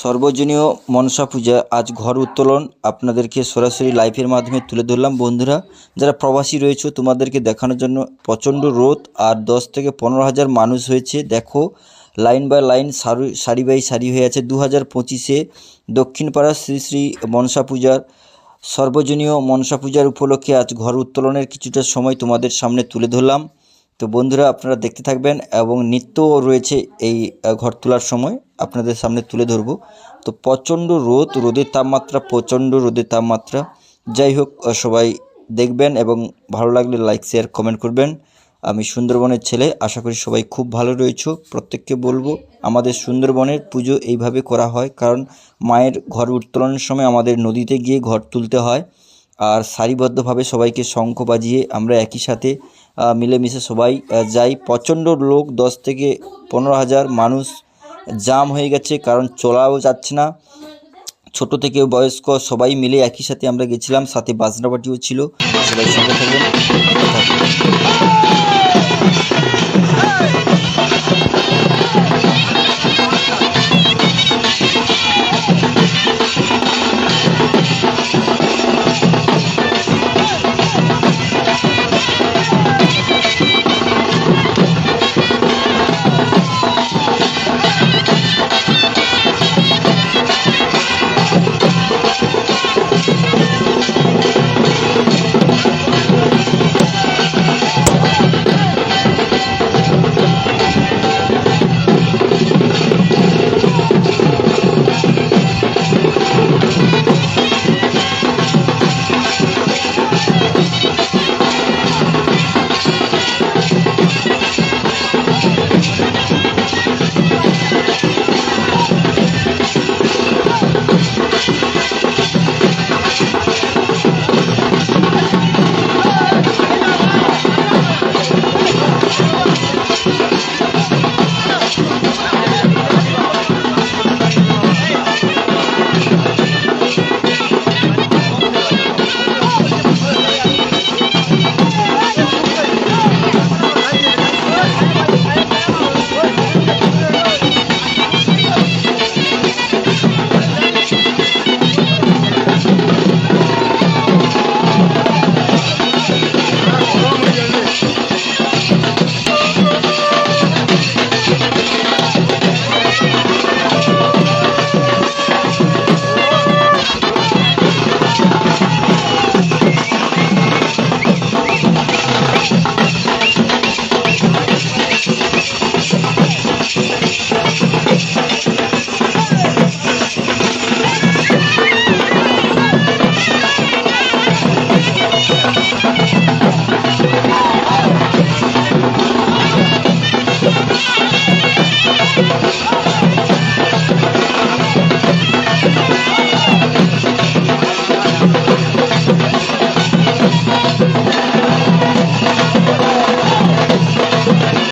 সর্বজনীয় মনসা পূজা আজ ঘর উত্তোলন আপনাদেরকে সরাসরি লাইভের মাধ্যমে তুলে ধরলাম। বন্ধুরা, যারা প্রবাসী রয়েছে, তোমাদেরকে দেখানোর জন্য প্রচণ্ড রোদ আর দশ থেকে পনেরো হাজার মানুষ হয়েছে। দেখো, লাইন বাই লাইন সারি সারি বাই সারি হয়ে আছে। দু হাজার পঁচিশে দক্ষিণপাড়া শ্রী শ্রী মনসা পূজার সর্বজনীয় মনসা পূজার উপলক্ষে আজ ঘর উত্তোলনের কিছুটা সময় তোমাদের সামনে তুলে ধরলাম। তো বন্ধুরা আপনারা দেখতে থাকবেন এবং নৃত্যও রয়েছে এই ঘর তোলার সময় আপনাদের সামনে তুলে ধরবো। তো প্রচণ্ড রোদ, রোদের তাপমাত্রা, প্রচণ্ড রোদের তাপমাত্রা। যাই হোক সবাই দেখবেন এবং ভালো লাগলে লাইক শেয়ার কমেন্ট করবেন। আমি সুন্দরবনের ছেলে, আশা করি সবাই খুব ভালো রয়েছো। প্রত্যেককে বলব, আমাদের সুন্দরবনের পুজো এইভাবে করা হয়। কারণ মায়ের ঘর উত্তোলনের সময় আমাদের নদীতে গিয়ে ঘর তুলতে হয়। আর সারিবদ্ধভাবে সবাইকে শঙ্খ বাজিয়ে আমরা একই সাথে মিলেমিশে সবাই যাই। প্রচণ্ড লোক, দশ থেকে পনেরো হাজার মানুষ জাম হয়ে গেছে, কারণ চলাও যাচ্ছে না। ছোট থেকে বয়স্ক সবাই মিলে একই সাথে আমরা গেছিলাম, সাথে বাজনাবাটিও ছিল। সবাই সঙ্গে থাকবেন।